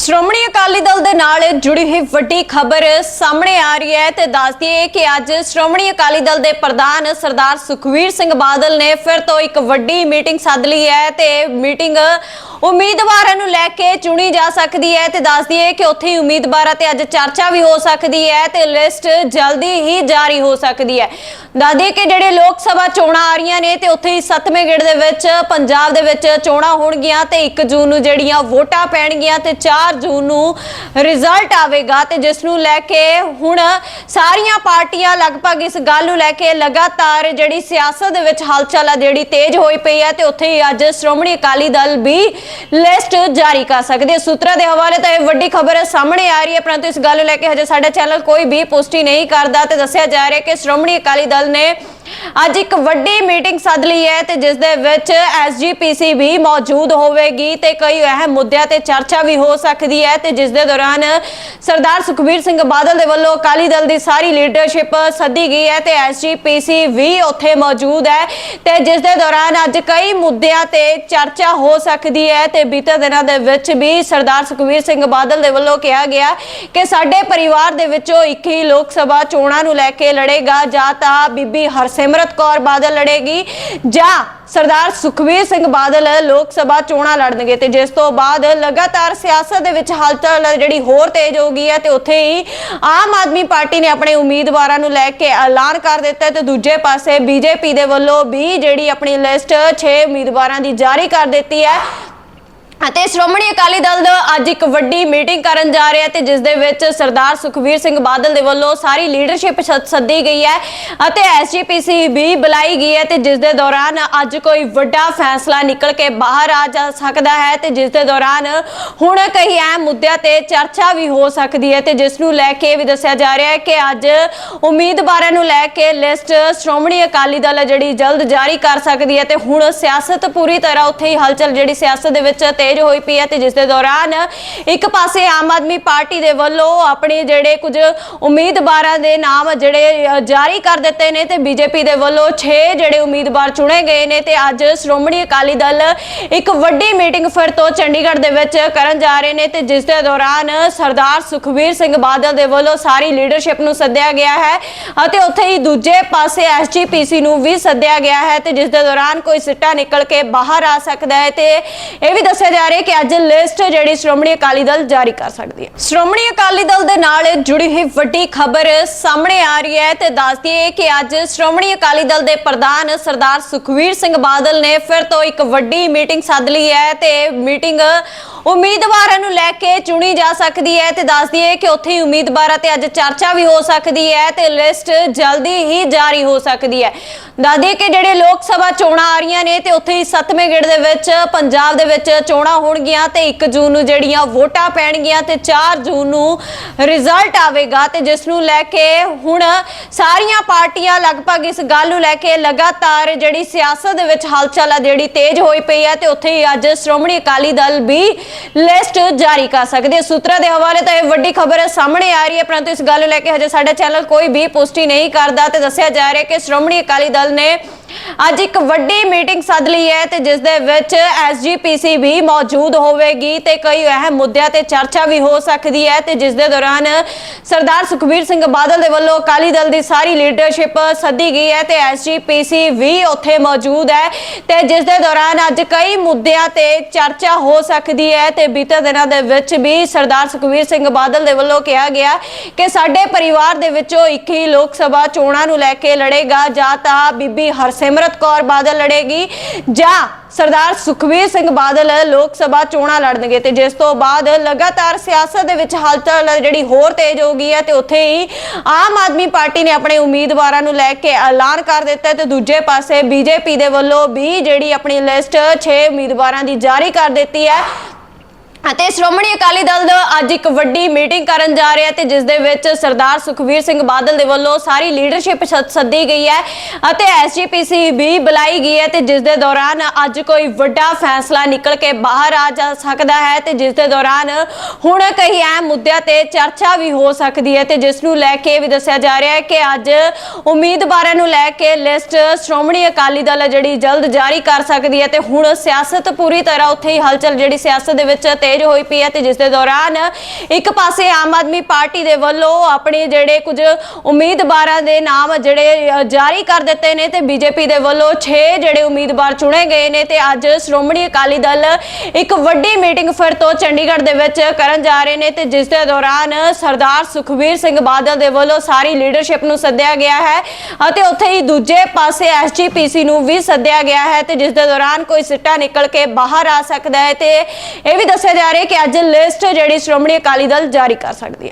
ਸ਼੍ਰੋਮਣੀ ਅਕਾਲੀ ਦਲ ਦੇ ਨਾਲ ਜੁੜੀ ਹੋਈ ਵੱਡੀ ਖਬਰ ਸਾਹਮਣੇ ਆ ਰਹੀ ਹੈ ਤੇ ਦੱਸਦੀ ਹੈ ਕਿ ਅੱਜ ਸ਼੍ਰੋਮਣੀ ਅਕਾਲੀ ਦਲ ਦੇ ਪ੍ਰਧਾਨ ਸਰਦਾਰ ਸੁਖਵੀਰ ਸਿੰਘ ਬਾਦਲ ਨੇ ਫਿਰ ਤੋਂ ਇੱਕ ਵੱਡੀ ਮੀਟਿੰਗ ਸੱਦ ਲਈ ਹੈ ਤੇ ਮੀਟਿੰਗ ਉਮੀਦਵਾਰਾਂ ਨੂੰ ਲੈ ਕੇ ਚੁਣੀ ਜਾ ਸਕਦੀ ਹੈ ਤੇ ਦੱਸਦੀ ਹੈ ਕਿ ਉੱਥੇ ਹੀ ਉਮੀਦਵਾਰਾਂ ਤੇ ਅੱਜ ਚਰਚਾ ਵੀ ਹੋ ਸਕਦੀ ਹੈ ਤੇ ਲਿਸਟ ਜਲਦੀ ਹੀ ਜਾਰੀ ਹੋ ਸਕਦੀ ਹੈ। ਦੱਸਦੀ ਕਿ ਜਿਹੜੇ ਲੋਕ ਸਭਾ ਚੋਣਾਂ ਆ ਰਹੀਆਂ ਨੇ ਤੇ ਉੱਥੇ ਹੀ 7ਵੇਂ ਗੇੜ ਦੇ ਵਿੱਚ ਪੰਜਾਬ ਦੇ ਵਿੱਚ ਚੋਣਾਂ ਹੋਣਗੀਆਂ ਤੇ 1 ਜੂਨ ਨੂੰ ਜਿਹੜੀਆਂ ਵੋਟਾਂ ਪੈਣਗੀਆਂ ਤੇ 4 ਜੂਨ ਨੂੰ ਰਿਜ਼ਲਟ ਆਵੇਗਾ ਤੇ ਜਿਸ ਨੂੰ ਲੈ ਕੇ ਹੁਣ ਸਾਰੀਆਂ ਪਾਰਟੀਆਂ ਲਗਭਗ ਇਸ ਗੱਲ ਨੂੰ ਲੈ ਕੇ ਲਗਾਤਾਰ ਜਿਹੜੀ ਸਿਆਸਤ ਦੇ ਵਿੱਚ ਹਲਚਲ ਆ, ਜਿਹੜੀ ਤੇਜ਼ ਹੋਈ ਪਈ ਹੈ ਤੇ ਉੱਥੇ ਹੀ ਅੱਜ ਸ਼੍ਰੋਮਣੀ ਅਕਾਲੀ ਦਲ ਵੀ ਲਿਸਟ ਜਾਰੀ ਕਰ ਸਕਦੇ ਹੈ। ਸੂਤਰਾਂ ਦੇ ਹਵਾਲੇ ਤਾਂ ਇਹ ਵੱਡੀ ਖਬਰ ਸਾਹਮਣੇ ਆ ਰਹੀ ਹੈ ਪਰੰਤੂ ਇਸ ਗੱਲ ਨੂੰ ਲੈ ਕੇ ਹਜੇ ਸਾਡਾ ਚੈਨਲ ਕੋਈ ਵੀ ਪੁਸ਼ਟੀ ਨਹੀਂ ਕਰਦਾ ਤੇ ਦੱਸਿਆ ਜਾ ਰਿਹਾ ਕਿ ਸ਼੍ਰੋਮਣੀ ਅਕਾਲੀ ਦਲ ਨੇ ਅੱਜ ਇੱਕ ਵੱਡੀ ਮੀਟਿੰਗ ਸੱਦ ਲਈ ਹੈ ਤੇ ਜਿਸ ਦੇ ਵਿੱਚ ਐਸਜੀਪੀਸੀ ਵੀ ਮੌਜੂਦ ਹੋਵੇਗੀ ਤੇ ਕਈ ਅਹਿਮ ਮੁੱਦਿਆਂ ਤੇ ਚਰਚਾ ਵੀ ਹੋ ਸਕਦੀ ਹੈ ਤੇ ਜਿਸ ਦੇ ਦੌਰਾਨ ਸਰਦਾਰ ਸੁਖਬੀਰ ਸਿੰਘ ਬਾਦਲ ਦੇ ਵੱਲੋਂ ਅਕਾਲੀ ਦਲ ਦੀ ਸਾਰੀ ਲੀਡਰਸ਼ਿਪ ਸੱਦੀ ਗਈ ਹੈ ਤੇ ਐਸਜੀਪੀਸੀ ਵੀ ਉੱਥੇ ਮੌਜੂਦ ਹੈ ਤੇ ਜਿਸ ਦੇ ਦੌਰਾਨ ਅੱਜ ਕਈ ਮੁੱਦਿਆਂ ਤੇ ਚਰਚਾ ਹੋ ਸਕਦੀ ਹੈ ਤੇ ਬੀਤੇ ਦਿਨਾਂ ਦੇ ਵਿੱਚ ਵੀ ਸਰਦਾਰ ਸੁਖਬੀਰ ਸਿੰਘ ਬਾਦਲ ਦੇ ਵੱਲੋਂ ਕਿਹਾ ਗਿਆ ਕਿ ਸਾਡੇ ਪਰਿਵਾਰ ਦੇ ਵਿੱਚੋਂ ਇੱਕ ਹੀ ਲੋਕ ਸਭਾ ਚੋਣਾਂ ਨੂੰ ਲੈ ਕੇ ਲੜੇਗਾ ਜਾਂ ਤਾਂ ਬੀਬੀ ਹਰਸਿਮ ਹਰਸਿਮਰਤ ਕੌਰ ਬਾਦਲ ਲੜੇਗੀ ਜਾਂ ਸਰਦਾਰ ਸੁਖਵੀਰ ਸਿੰਘ ਬਾਦਲ ਲੋਕ ਸਭਾ ਚੋਣਾਂ ਲੜਨਗੇ ਤੇ ਜਿਸ ਤੋਂ ਬਾਅਦ ਲਗਾਤਾਰ ਸਿਆਸਤ ਦੇ ਵਿੱਚ ਹਲਚਲ ਜਿਹੜੀ ਹੋਰ ਤੇਜ਼ ਹੋ ਗਈ ਹੈ ਤੇ ਉੱਥੇ ਹੀ ਆਮ ਆਦਮੀ ਪਾਰਟੀ ਨੇ ਆਪਣੇ ਉਮੀਦਵਾਰਾਂ ਨੂੰ ਲੈ ਕੇ ਐਲਾਨ ਕਰ ਦਿੱਤਾ ਤੇ ਦੂਜੇ ਪਾਸੇ ਬੀਜੇਪੀ ਦੇ ਵੱਲੋਂ ਵੀ ਜਿਹੜੀ ਆਪਣੀ ਲਿਸਟ 6 ਉਮੀਦਵਾਰਾਂ ਦੀ ਜਾਰੀ ਕਰ ਦਿੱਤੀ ਹੈ। ਅਤੇ ਸ਼੍ਰੋਮਣੀ ਅਕਾਲੀ ਦਲ ਦਾ ਅੱਜ ਇੱਕ ਵੱਡੀ ਮੀਟਿੰਗ ਕਰਨ ਜਾ ਰਿਹਾ ਹੈ ਤੇ ਜਿਸ ਦੇ ਵਿੱਚ ਸਰਦਾਰ ਸੁਖਵੀਰ ਸਿੰਘ ਬਾਦਲ ਦੇ ਵੱਲੋਂ ਸਾਰੀ ਲੀਡਰਸ਼ਿਪ ਸ- ਸੱਦੀ ਗਈ ਹੈ ਅਤੇ ਐਸਜੀਪੀਸੀ ਵੀ ਬੁਲਾਈ ਗਈ ਹੈ ਤੇ ਜਿਸ ਦੇ ਦੌਰਾਨ ਅੱਜ ਕੋਈ ਵੱਡਾ ਫੈਸਲਾ ਨਿਕਲ ਕੇ ਬਾਹਰ ਆ ਜਾ ਸਕਦਾ ਹੈ ਤੇ ਜਿਸ ਦੇ ਦੌਰਾਨ ਹੁਣ ਕਈ ਅਹਿਮ ਮੁੱਦਿਆਂ ਤੇ ਚਰਚਾ ਵੀ ਹੋ ਸਕਦੀ ਹੈ ਤੇ ਜਿਸ ਨੂੰ ਲੈ ਕੇ ਵੀ ਦੱਸਿਆ ਜਾ ਰਿਹਾ ਹੈ ਕਿ ਅੱਜ ਉਮੀਦਵਾਰਾਂ ਨੂੰ ਲੈ ਕੇ ਲਿਸਟ ਸ਼੍ਰੋਮਣੀ ਅਕਾਲੀ ਦਲ ਜਿਹੜੀ ਜਲਦ ਜਾਰੀ ਕਰ ਸਕਦੀ ਹੈ ਤੇ ਹੁਣ ਸਿਆਸਤ ਪੂਰੀ ਤਰ੍ਹਾਂ ਉੱਥੇ ਹੀ ਹਲਚਲ ਜਿਹੜੀ ਸਿਆਸਤ ਦੇ ਵਿੱਚ ਤੇਜ਼ ਹੋਈ ਪਈ ਹੈ ਤੇ ਜਿਸ ਦੇ ਦੌਰਾਨ ਇੱਕ ਪਾਸੇ ਆਮ ਆਦਮੀ ਪਾਰਟੀ ਦੇ ਵੱਲੋਂ ਆਪਣੇ ਜਿਹੜੇ ਕੁਝ ਉਮੀਦਵਾਰਾਂ ਦੇ ਨਾਮ ਜਿਹੜੇ ਜਾਰੀ ਕਰ ਦਿੱਤੇ ਨੇ ਤੇ ਬੀਜੇਪੀ ਦੇ ਵੱਲੋਂ 6 ਜਿਹੜੇ ਉਮੀਦਵਾਰ ਚੁਣੇ ਗਏ ਨੇ ਤੇ ਅੱਜ ਸ਼੍ਰੋਮਣੀ ਅਕਾਲੀ ਦਲ ਇੱਕ ਵੱਡੀ ਮੀਟਿੰਗ ਫਿਰ ਤੋਂ ਚੰਡੀਗੜ੍ਹ ਦੇ ਵਿੱਚ ਕਰਨ ਜਾ ਰਹੇ ਨੇ ਤੇ ਜਿਸ ਦੇ ਦੌਰਾਨ ਸਰਦਾਰ ਸੁਖਵੀਰ ਸਿੰਘ ਬਾਦਲ ਦੇ ਵੱਲੋਂ ਸਾਰੀ ਲੀਡਰਸ਼ਿਪ ਨੂੰ ਸੱਦਿਆ ਗਿਆ ਹੈ ਅਤੇ ਉੱਥੇ ਹੀ ਦੂਜੇ ਪਾਸੇ ਐਸਜੀਪੀਸੀ ਨੂੰ ਵੀ ਸੱਦਿਆ ਗਿਆ ਹੈ ਤੇ ਜਿਸ ਦੇ ਦੌਰਾਨ ਕੋਈ ਸਿੱਟਾ ਨਿਕਲ ਕੇ ਬਾਹਰ ਆ ਸਕਦਾ ਹੈ ਤੇ ਇਹ ਵੀ ਦੱਸਿਆ ਜਾ ਰਿਹਾ ਕਿ ਅੱਜ ਲਿਸਟ ਜਿਹੜੀ ਸ਼੍ਰੋਮਣੀ ਅਕਾਲੀ ਦਲ ਜਾਰੀ ਕਰ ਸਕਦੀ ਹੈ। ਸ਼੍ਰੋਮਣੀ ਅਕਾਲੀ ਦਲ ਦੇ ਨਾਲ ਜੁੜੀ ਹੋਈ ਵੱਡੀ ਖਬਰ ਸਾਹਮਣੇ ਆ ਰਹੀ ਹੈ ਤੇ ਦੱਸਦੀ ਹੈ ਕਿ ਅੱਜ ਸ਼੍ਰੋਮਣੀ ਅਕਾਲੀ ਦਲ ਦੇ ਪ੍ਰਧਾਨ ਸਰਦਾਰ ਸੁਖਵੀਰ ਸਿੰਘ ਬਾਦਲ ਨੇ ਫਿਰ ਤੋਂ ਇੱਕ ਵੱਡੀ ਮੀਟਿੰਗ ਸੱਦ ਲਈ ਹੈ ਤੇ ਮੀਟਿੰਗ ਉਮੀਦਵਾਰਾਂ ਨੂੰ ਲੈ ਕੇ ਚੁਣੀ ਜਾ ਸਕਦੀ ਹੈ ਤੇ ਦੱਸਦੀ ਹੈ ਕਿ ਉੱਥੇ ਹੀ ਉਮੀਦਵਾਰਾਂ ਤੇ ਅੱਜ ਚਰਚਾ ਵੀ ਹੋ ਸਕਦੀ ਹੈ ਤੇ ਲਿਸਟ ਜਲਦੀ ਹੀ ਜਾਰੀ ਹੋ ਸਕਦੀ ਹੈ। ਦੱਸਦੀ ਕਿ ਜਿਹੜੇ ਲੋਕ ਸਭਾ ਚੋਣਾਂ ਆ ਰਹੀਆਂ ਨੇ ਤੇ ਉੱਥੇ ਹੀ 7ਵੇਂ ਗੇੜ ਦੇ ਵਿੱਚ ਪੰਜਾਬ ਦੇ ਵਿੱਚ ਚੋਣਾਂ ਹੋਣਗੀਆਂ ਤੇ 1 ਜੂਨ ਨੂੰ ਜਿਹੜੀਆਂ ਵੋਟਾਂ ਪੈਣਗੀਆਂ ਤੇ 4 ਜੂਨ ਨੂੰ ਰਿਜ਼ਲਟ ਆਵੇਗਾ ਤੇ ਜਿਸ ਨੂੰ ਲੈ ਕੇ ਹੁਣ ਸਾਰੀਆਂ ਪਾਰਟੀਆਂ ਲਗਭਗ ਇਸ ਗੱਲ ਨੂੰ ਲੈ ਕੇ ਲਗਾਤਾਰ ਜਿਹੜੀ ਸਿਆਸਤ ਦੇ ਵਿੱਚ ਹਲਚਲ ਆ, ਜਿਹੜੀ ਤੇਜ਼ ਹੋਈ ਪਈ ਹੈ ਤੇ ਉੱਥੇ ਹੀ ਅੱਜ ਸ਼੍ਰੋਮਣੀ ਅਕਾਲੀ ਦਲ ਵੀ ਲਿਸਟ ਜਾਰੀ ਕਰ ਸਕਦੇ ਹੈ। ਸੂਤਰਾਂ ਦੇ ਹਵਾਲੇ ਤਾਂ ਇਹ ਵੱਡੀ ਖਬਰ ਸਾਹਮਣੇ ਆ ਰਹੀ ਹੈ ਪਰੰਤੂ ਇਸ ਗੱਲ ਨੂੰ ਲੈ ਕੇ ਹਜੇ ਸਾਡਾ ਚੈਨਲ ਕੋਈ ਵੀ ਪੁਸ਼ਟੀ ਨਹੀਂ ਕਰਦਾ ਤੇ ਦੱਸਿਆ ਜਾ ਰਿਹਾ ਕਿ ਸ਼੍ਰੋਮਣੀ ਅਕਾਲੀ ਦਲ ਨੇ ਅੱਜ ਇੱਕ ਵੱਡੀ ਮੀਟਿੰਗ ਸੱਦ ਲਈ ਹੈ ਤੇ ਜਿਸ ਦੇ ਵਿੱਚ ਐਸਜੀਪੀਸੀ ਵੀ ਮੌਜੂਦ ਹੋਵੇਗੀ ਤੇ ਕਈ ਅਹਿਮ ਮੁੱਦਿਆਂ ਤੇ ਚਰਚਾ ਵੀ ਹੋ ਸਕਦੀ ਹੈ ਤੇ ਜਿਸ ਦੇ ਦੌਰਾਨ ਸਰਦਾਰ ਸੁਖਬੀਰ ਸਿੰਘ ਬਾਦਲ ਦੇ ਵੱਲੋਂ ਅਕਾਲੀ ਦਲ ਦੀ ਸਾਰੀ ਲੀਡਰਸ਼ਿਪ ਸੱਦੀ ਗਈ ਹੈ ਤੇ ਐਸਜੀਪੀਸੀ ਵੀ ਉੱਥੇ ਮੌਜੂਦ ਹੈ ਤੇ ਜਿਸ ਦੇ ਦੌਰਾਨ ਅੱਜ ਕਈ ਮੁੱਦਿਆਂ ਤੇ ਚਰਚਾ ਹੋ ਸਕਦੀ ਹੈ ਤੇ ਬੀਤੇ ਦਿਨਾਂ ਦੇ ਵਿੱਚ ਵੀ ਸਰਦਾਰ ਸੁਖਬੀਰ ਸਿੰਘ ਬਾਦਲ ਦੇ ਵੱਲੋਂ ਕਿਹਾ ਗਿਆ ਕਿ ਸਾਡੇ ਪਰਿਵਾਰ ਦੇ ਵਿੱਚੋਂ ਇੱਕ ਹੀ ਲੋਕ ਸਭਾ ਚੋਣਾਂ ਨੂੰ ਲੈ ਕੇ ਲੜੇਗਾ ਜਾਂ ਤਾਂ ਬੀਬੀ ਸਿਮਰਤ ਕੌਰ ਬਾਦਲ ਲੜੇਗੀ ਜਾਂ ਸਰਦਾਰ ਸੁਖਵੀਰ ਸਿੰਘ ਬਾਦਲ ਲੋਕ ਸਭਾ ਚੋਣਾਂ ਲੜਨਗੇ ਤੇ ਜਿਸ ਤੋਂ ਬਾਅਦ ਲਗਾਤਾਰ ਸਿਆਸਤ ਦੇ ਵਿੱਚ ਹਲਚਲ ਜਿਹੜੀ ਹੋਰ ਤੇਜ਼ ਹੋ ਗਈ ਹੈ ਤੇ ਉੱਥੇ ਹੀ ਆਮ ਆਦਮੀ ਪਾਰਟੀ ਨੇ ਆਪਣੇ ਉਮੀਦਵਾਰਾਂ ਨੂੰ ਲੈ ਕੇ ਐਲਾਨ ਕਰ ਦਿੱਤਾ ਤੇ ਦੂਜੇ ਪਾਸੇ ਬੀਜੇਪੀ ਦੇ ਵੱਲੋਂ ਵੀ ਜਿਹੜੀ ਆਪਣੀ ਲਿਸਟ 6 ਉਮੀਦਵਾਰਾਂ ਦੀ ਜਾਰੀ ਕਰ ਦਿੱਤੀ ਹੈ। ਅਤੇ ਸ਼੍ਰੋਮਣੀ ਅਕਾਲੀ ਦਲ ਦਾ ਅੱਜ ਇੱਕ ਵੱਡੀ ਮੀਟਿੰਗ ਕਰਨ ਜਾ ਰਿਹਾ ਹੈ ਤੇ ਜਿਸ ਦੇ ਵਿੱਚ ਸਰਦਾਰ ਸੁਖਵੀਰ ਸਿੰਘ ਬਾਦਲ ਦੇ ਵੱਲੋਂ ਸਾਰੀ ਲੀਡਰਸ਼ਿਪ ਸ- ਸੱਦੀ ਗਈ ਹੈ ਅਤੇ ਐਸਜੀਪੀਸੀ ਵੀ ਬੁਲਾਈ ਗਈ ਹੈ ਤੇ ਜਿਸ ਦੇ ਦੌਰਾਨ ਅੱਜ ਕੋਈ ਵੱਡਾ ਫੈਸਲਾ ਨਿਕਲ ਕੇ ਬਾਹਰ ਆ ਜਾ ਸਕਦਾ ਹੈ ਤੇ ਜਿਸ ਦੇ ਦੌਰਾਨ ਹੁਣ ਕਈ ਅਹਿਮ ਮੁੱਦਿਆਂ ਤੇ ਚਰਚਾ ਵੀ ਹੋ ਸਕਦੀ ਹੈ ਤੇ ਜਿਸ ਨੂੰ ਲੈ ਕੇ ਵੀ ਦੱਸਿਆ ਜਾ ਰਿਹਾ ਹੈ ਕਿ ਅੱਜ ਉਮੀਦਵਾਰਾਂ ਨੂੰ ਲੈ ਕੇ ਲਿਸਟ ਸ਼੍ਰੋਮਣੀ ਅਕਾਲੀ ਦਲ ਜਿਹੜੀ ਜਲਦ ਜਾਰੀ ਕਰ ਸਕਦੀ ਹੈ ਤੇ ਹੁਣ ਸਿਆਸਤ ਪੂਰੀ ਤਰ੍ਹਾਂ ਉੱਥੇ ਹੀ ਹਲਚਲ ਜਿਹੜੀ ਸਿਆਸਤ ਦੇ ਵਿੱਚ ਤੇਜ਼ ਹੋਈ ਪਈ ਹੈ ਤੇ ਜਿਸ ਦੇ ਦੌਰਾਨ ਇੱਕ ਪਾਸੇ ਆਮ ਆਦਮੀ ਪਾਰਟੀ ਦੇ ਵੱਲੋਂ ਆਪਣੇ ਜਿਹੜੇ ਕੁਝ ਉਮੀਦਵਾਰਾਂ ਦੇ ਨਾਮ ਜਿਹੜੇ ਜਾਰੀ ਕਰ ਦਿੱਤੇ ਨੇ ਤੇ ਬੀਜੇਪੀ ਦੇ ਵੱਲੋਂ 6 ਜਿਹੜੇ ਉਮੀਦਵਾਰ ਚੁਣੇ ਗਏ ਨੇ ਤੇ ਅੱਜ ਸ਼੍ਰੋਮਣੀ ਅਕਾਲੀ ਦਲ ਇੱਕ ਵੱਡੀ ਮੀਟਿੰਗ ਫਿਰ ਤੋਂ ਚੰਡੀਗੜ੍ਹ ਦੇ ਵਿੱਚ ਕਰਨ ਜਾ ਰਹੇ ਨੇ ਤੇ ਜਿਸ ਦੇ ਦੌਰਾਨ ਸਰਦਾਰ ਸੁਖਵੀਰ ਸਿੰਘ ਬਾਦਲ ਦੇ ਵੱਲੋਂ ਸਾਰੀ ਲੀਡਰਸ਼ਿਪ ਨੂੰ ਸੱਦਿਆ ਗਿਆ ਹੈ ਅਤੇ ਉੱਥੇ ਹੀ ਦੂਜੇ ਪਾਸੇ ਐਸਜੀਪੀਸੀ ਨੂੰ ਵੀ ਸੱਦਿਆ ਗਿਆ ਹੈ ਤੇ ਜਿਸ ਦੇ ਦੌਰਾਨ ਕੋਈ ਸਿੱਟਾ ਨਿਕਲ ਕੇ ਬਾਹਰ ਆ ਸਕਦਾ ਹੈ ਤੇ ਇਹ ਵੀ ਦੱਸਿਆ ਰਿਹਾ ਹੈ ਕਿ ਅੱਜ ਲਿਸਟ ਜਿਹੜੀ ਸ਼੍ਰੋਮਣੀ ਅਕਾਲੀ ਦਲ ਜਾਰੀ ਕਰ ਸਕਦੀ ਹੈ।